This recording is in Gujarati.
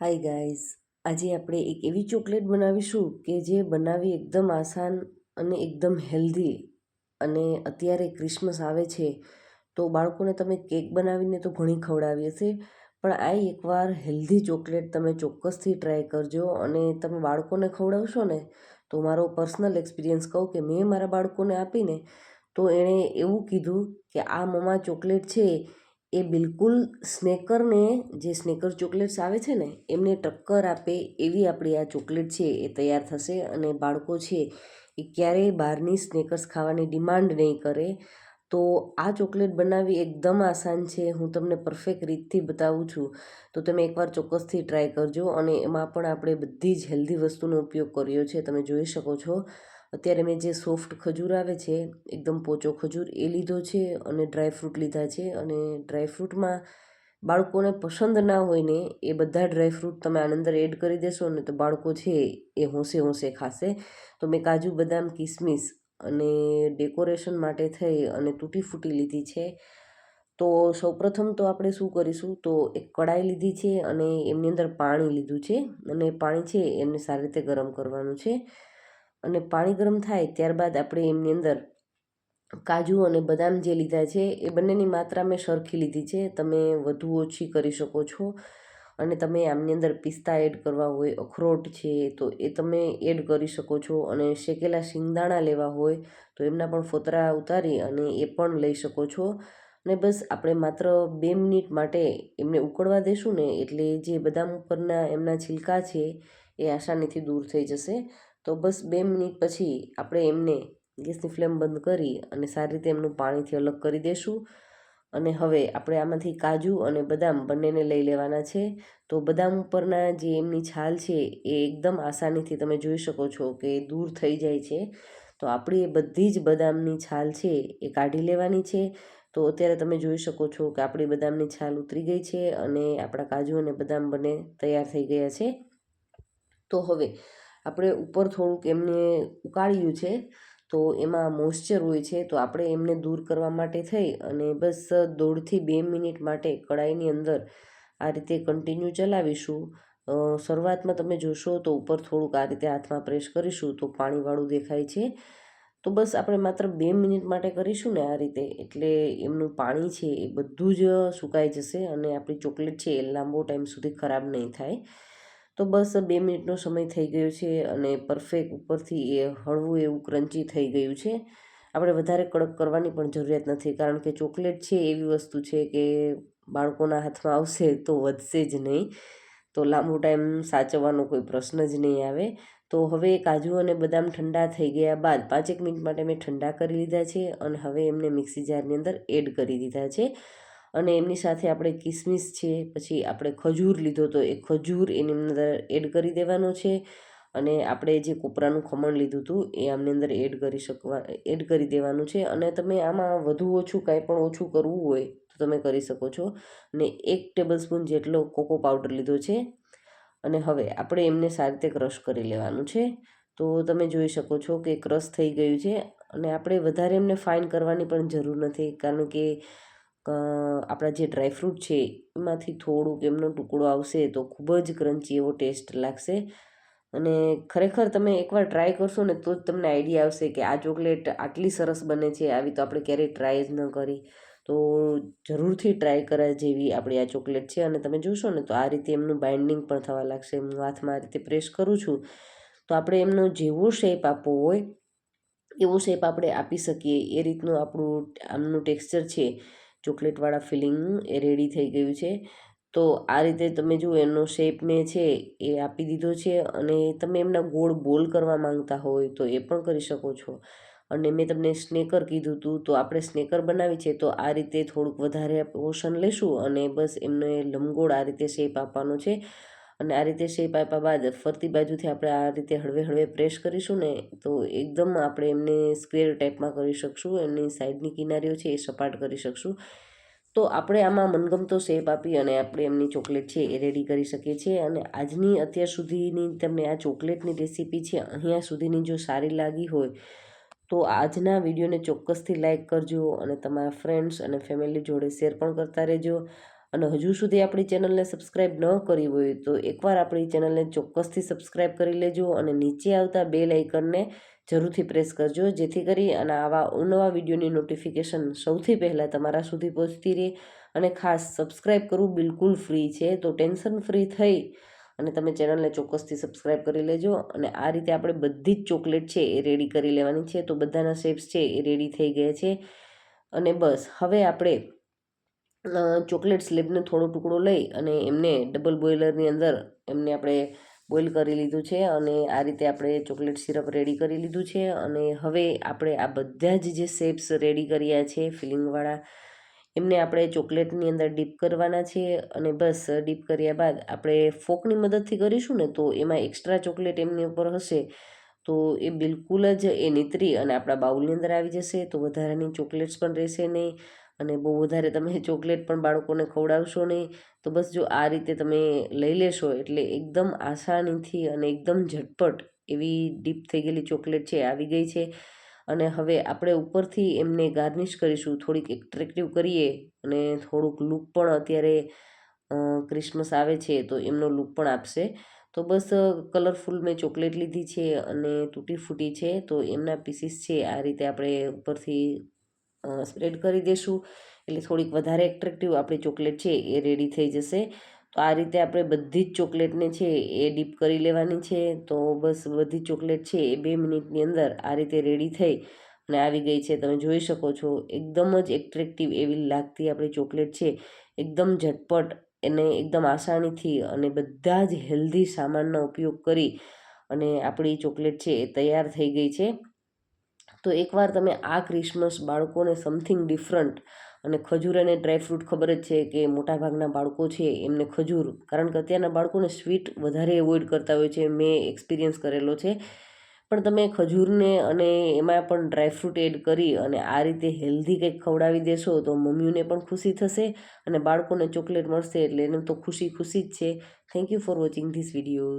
હાય ગાઈઝ આજે આપણે એક એવી ચોકલેટ બનાવીશું કે જે બનાવવી એકદમ આસાન અને એકદમ હેલ્ધી અને અત્યારે ક્રિસમસ આવે છે, તો બાળકોને તમે કેક બનાવીને તો ઘણી ખવડાવી હશે, પણ આ એકવાર હેલ્ધી ચોકલેટ તમે ચોક્કસથી ટ્રાય કરજો અને તમે બાળકોને ખવડાવશો ને, તો મારો પર્સનલ એક્સપિરિયન્સ કહું કે મેં મારા બાળકોને આપીને, તો એણે એવું કીધું કે આ મમા ચોકલેટ છે એ બિલકુલ સ્નેકરને, જે સ્નેકર ચોકલેટ્સ આવે છે ને, એમને ટક્કર આપે એવી આપણી આ ચોકલેટ છે, એ તૈયાર થશે અને બાળકો છે, એ ક્યારેય બહારની સ્નેકર્સ ખાવાની ડિમાન્ડ નહીં કરે. તો આ ચોકલેટ બનાવવી એકદમ આસાન છે, હું તમને પરફેક્ટ રીતથી બતાવું છું. તો તમે એકવાર ચોક્કસથી ટ્રાય કરજો અને એમાં પણ આપણે બધી જ હેલ્ધી વસ્તુનો ઉપયોગ કર્યો છે, તમે જોઈ શકો છો. અત્યારે મેં જે સોફ્ટ ખજૂર આવે છે, એકદમ પોચો ખજૂર, એ લીધો છે અને ડ્રાયફ્રૂટ લીધા છે. અને ડ્રાયફ્રૂટમાં બાળકોને પસંદ ના હોય ને, એ બધા ડ્રાયફ્રૂટ તમે આની અંદર એડ કરી દેશો ને તો બાળકો છે એ હોંશે હોંશે ખાશે. તો મેં કાજુ, બદામ, કિસમિસ અને ડેકોરેશન માટે થઈ અને તૂટી ફૂટી લીધી છે. તો સૌપ્રથમ તો આપણે શું કરીશું? તો એક કડાઈ લીધી છે અને એમની અંદર પાણી લીધું છે અને પાણી છે એમને સારી રીતે ગરમ કરવાનું છે. અને પાણી ગરમ થાય ત્યારબાદ આપણે એમની અંદર કાજુ અને બદામ જે લીધા છે, એ બંનેની માત્રા મેં સરખી લીધી છે. તમે વધુ ઓછી કરી શકો છો. અને તમે આમની અંદર પિસ્તા એડ કરવા હોય, અખરોટ છે, તો એ તમે એડ કરી શકો છો. અને શેકેલા શિંગદાણા લેવા હોય, તો એમના પણ ફોતરા ઉતારી અને એ પણ લઈ શકો છો. અને બસ આપણે માત્ર બે મિનિટ માટે એમને ઉકળવા દેશું ને, એટલે જે બદામ ઉપરના એમના છિલકા છે, એ આસાનીથી દૂર થઈ જશે. તો બસ બે મિનિટ પછી આપણે એમને ગેસની ફ્લેમ બંધ કરી અને સારી રીતે એમનું પાણીથી અલગ કરી દેશું. અને હવે આપણે આમાંથી કાજુ અને બદામ બંનેને લઈ લેવાના છે. તો બદામ ઉપરના જે એમની છાલ છે એ એકદમ આસાનીથી તમે જોઈ શકો છો કે દૂર થઈ જાય છે. તો આપણી એ બધી જ બદામની છાલ છે એ કાઢી લેવાની છે. તો અત્યારે તમે જોઈ શકો છો કે આપણી બદામની છાલ ઉતરી ગઈ છે અને આપણા કાજુ અને બદામ બંને તૈયાર થઈ ગયા છે. તો હવે આપણે ઉપર થોડુંક એમને ઉકાળ્યું છે, તો એમાં મોઇશ્ચર હોય છે, તો આપણે એમને દૂર કરવા માટે થઈ અને બસ દોઢથી બે મિનિટ માટે કડાઈની અંદર આ રીતે કન્ટિન્યુ ચલાવીશું. શરૂઆતમાં તમે જોશો તો ઉપર થોડુંક આ રીતે હાથમાં પ્રેસ કરીશું તો પાણીવાળું દેખાય છે. તો બસ આપણે માત્ર બે મિનિટ માટે કરીશું ને આ રીતે, એટલે એમનું પાણી છે એ બધું જ સુકાઈ જશે અને આપણી ચોકલેટ છે એ લાંબો ટાઈમ સુધી ખરાબ નહીં થાય. તો બસ બે મિનિટનો સમય થઈ ગયો છે અને પરફેક્ટ ઉપરથી એ હળવું એવું ક્રન્ચી થઈ ગયું છે. આપણે વધારે કડક કરવાની પણ જરૂરિયાત નથી, કારણ કે ચોકલેટ છે એવી વસ્તુ છે કે બાળકોના હાથમાં આવશે તો વધશે જ નહીં. તો લાંબો ટાઈમ સાચવવાનો કોઈ પ્રશ્ન જ નહીં આવે. તો હવે કાજુ અને બદામ ઠંડા થઈ ગયા બાદ પાંચેક મિનિટ માટે મેં ઠંડા કરી લીધા છે અને હવે એમને મિક્સી જારની અંદર એડ કરી દીધા છે. અને એમની સાથે આપણે કિસમિસ છે, પછી આપણે ખજૂર લીધો તો એ ખજૂર એની અંદર એડ કરી દેવાનો છે અને આપણે જે કોપરાનું ખમણ લીધું હતું એ આમની અંદર એડ કરી શકવા, એડ કરી દેવાનું છે અને તમે આમાં વધુ ઓછું કાંઈ પણ ઓછું કરવું હોય તો તમે કરી શકો છો અને એક ટેબલ સ્પૂન જેટલો કોકો પાવડર લીધો છે અને હવે આપણે એમને સારી રીતે ક્રશ કરી લેવાનું છે. તો તમે જોઈ શકો છો કે ક્રશ થઈ ગયું છે અને આપણે વધારે એમને ફાઇન કરવાની પણ જરૂર નથી કારણ કે આપણા જે ડ્રાયફ્રૂટ છે, એમાંથી થોડુંક એમનો ટુકડો આવશે તો ખૂબ જ ક્રન્ચી એવો ટેસ્ટ લાગશે. અને ખરેખર તમે એકવાર ટ્રાય કરશો ને તો જ તમને આઈડિયા આવશે કે આ ચોકલેટ આટલી સરસ બને છે, આવી તો આપણે ક્યારેય ટ્રાય જ ન કરી. તો જરૂરથી ટ્રાય કરા જેવી આપણી આ ચોકલેટ છે અને તમે જોશો ને તો આ રીતે એમનું બાઇન્ડિંગ પણ થવા લાગશે. હું હાથમાં આ રીતે પ્રેસ કરું છું. તો આપણે એમનો જેવો શેપ આપવો હોય, એવો શેપ આપણે આપી શકીએ. એ રીતનું આપણું, આમનું ટેક્સચર છે. ચોકલેટવાળા ફિલિંગ એ રેડી થઈ ગયું છે. તો આ રીતે તમે જુઓ, એનો શેપ મેં છે એ આપી દીધો છે અને તમે એમના ગોળ બોલ કરવા માંગતા હોય તો એ પણ કરી શકો છો. અને મેં તમને સ્નેકર કીધું હતું તો આપણે સ્નેકર બનાવી છે, તો આ રીતે થોડુંક વધારે પોર્શન લેશું અને બસ એમને લંબગોળ આ રીતે શેપ આપવાનો છે. અને આ રીતે શેપ આપ્યા બાદ ફરતી બાજુથી આપણે આ રીતે હળવે હળવે પ્રેસ કરીશું ને, તો એકદમ આપણે એમને સ્ક્વેર ટાઈપમાં કરી શકશું, એમની સાઈડની કિનારીઓ છે એ સપાટ કરી શકશું. તો આપણે આમાં મનગમતો શેપ આપી અને આપણે એમની ચોકલેટ છે એ રેડી કરી શકીએ છીએ. અને આજની અત્યાર સુધીની તમને આ ચોકલેટની રેસીપી છે અહીંયા સુધીની જો સારી લાગી હોય, તો આજના વિડીયોને ચોક્કસથી લાઇક કરજો અને તમારા ફ્રેન્ડ્સ અને ફેમિલી જોડે શેર પણ કરતા રહેજો. અને હજુ સુધી આપણી ચેનલને સબસ્ક્રાઈબ ન કરી હોય તો એકવાર આપણી ચેનલને ચોક્કસથી સબસ્ક્રાઈબ કરી લેજો અને નીચે આવતા બે લાઇકનને જરૂરથી પ્રેસ કરજો, જેથી કરી અને આવા નવા વિડીયોની નોટિફિકેશન સૌથી પહેલાં તમારા સુધી પહોંચતી રહે. અને ખાસ સબસ્ક્રાઈબ કરવું બિલકુલ ફ્રી છે, તો ટેન્શન ફ્રી થઈ અને તમે ચેનલને ચોક્કસથી સબસ્ક્રાઈબ કરી લેજો. અને આ રીતે આપણે બધી જ ચોકલેટ છે એ રેડી કરી લેવાની છે, તો બધાના શેપ્સ છે એ રેડી થઈ ગયા છે. અને બસ, હવે આપણે ચોકલેટ સ્લેબનો થોડો ટુકડો લઈ અને એમને ડબલ બોઇલરની અંદર એમને આપણે બોઇલ કરી લીધું છે અને આ રીતે આપણે ચોકલેટ સિરપ રેડી કરી લીધું છે અને હવે આપણે આ બધા જ જે શેપ્સ રેડી કર્યા છે ફિલિંગવાળા, એમને આપણે ચોકલેટની અંદર ડીપ કરવાના છે અને બસ ડીપ કર્યા બાદ આપણે ફોકની મદદથી કરીશું ને તો એમાં એક્સ્ટ્રા ચોકલેટ એમની ઉપર હશે, તો એ બિલકુલ જ એ નીતરી અને આપણા બાઉલની અંદર આવી જશે તો વધારાની ચોકલેટ્સ પણ રહેશે નહીં. અને બહુ વધારે તમે ચોકલેટ પણ બાળકોને ખવડાવશો નહીં, તો બસ જો આ રીતે તમે લઈ લેશો એટલે એકદમ આસાનીથી અને એકદમ ઝટપટ એવી ડીપ થઈ ગયેલી ચોકલેટ છે આવી ગઈ છે. અને હવે આપણે ઉપરથી એમને ગાર્નિશ કરીશું, થોડીક એટ્રેક્ટિવ કરીએ અને થોડુંક લુક પણ અત્યારે ક્રિસમસ આવે છે તો એમનો લુક પણ આપશે. તો બસ કલરફુલ મેં ચોકલેટ લીધી છે અને તૂટી ફૂટી છે તો એમના પીસીસ છે આ રીતે આપણે ઉપરથી સ્પ્રેડ કરી દઈશું એટલે થોડીક વધારે એટ્રેક્ટિવ આપણી ચોકલેટ છે એ રેડી થઈ જશે. તો આ રીતે આપણે બધી જ ચોકલેટને છે એ ડીપ કરી લેવાની છે. તો બસ બધી ચોકલેટ છે એ બે મિનિટની અંદર આ રીતે રેડી થઈ અને આવી ગઈ છે. તમે જોઈ શકો છો, એકદમ જ એટ્રેક્ટિવ એવી લાગતી આપણી ચોકલેટ છે. એકદમ ઝટપટ એને એકદમ આસાનીથી અને બધા જ હેલ્ધી સામાનનો ઉપયોગ કરી અને આપણી ચોકલેટ છે એ તૈયાર થઈ ગઈ છે. તો એકવાર તમે આ ક્રિસમસ બાળકોને સમથિંગ ડિફરન્ટ અને ખજૂર અને ડ્રાયફ્રૂટ ખબર જ છે કે મોટાભાગના બાળકો છે એમને ખજૂર. કારણ કે અત્યારના બાળકોને સ્વીટ વધારે એવોઇડ કરતા હોય છે. મેં એક્સપિરિયન્સ કરેલો છે. પણ તમે ખજૂરને અને એમાં પણ ડ્રાયફ્રૂટ એડ કરી અને આ રીતે હેલ્ધી કંઈક ખવડાવી દેશો તો મમ્મીઓને પણ ખુશી થશે અને બાળકોને ચોકલેટ મળશે એટલે એને તો ખુશી ખુશી જ છે. Thank you for watching this video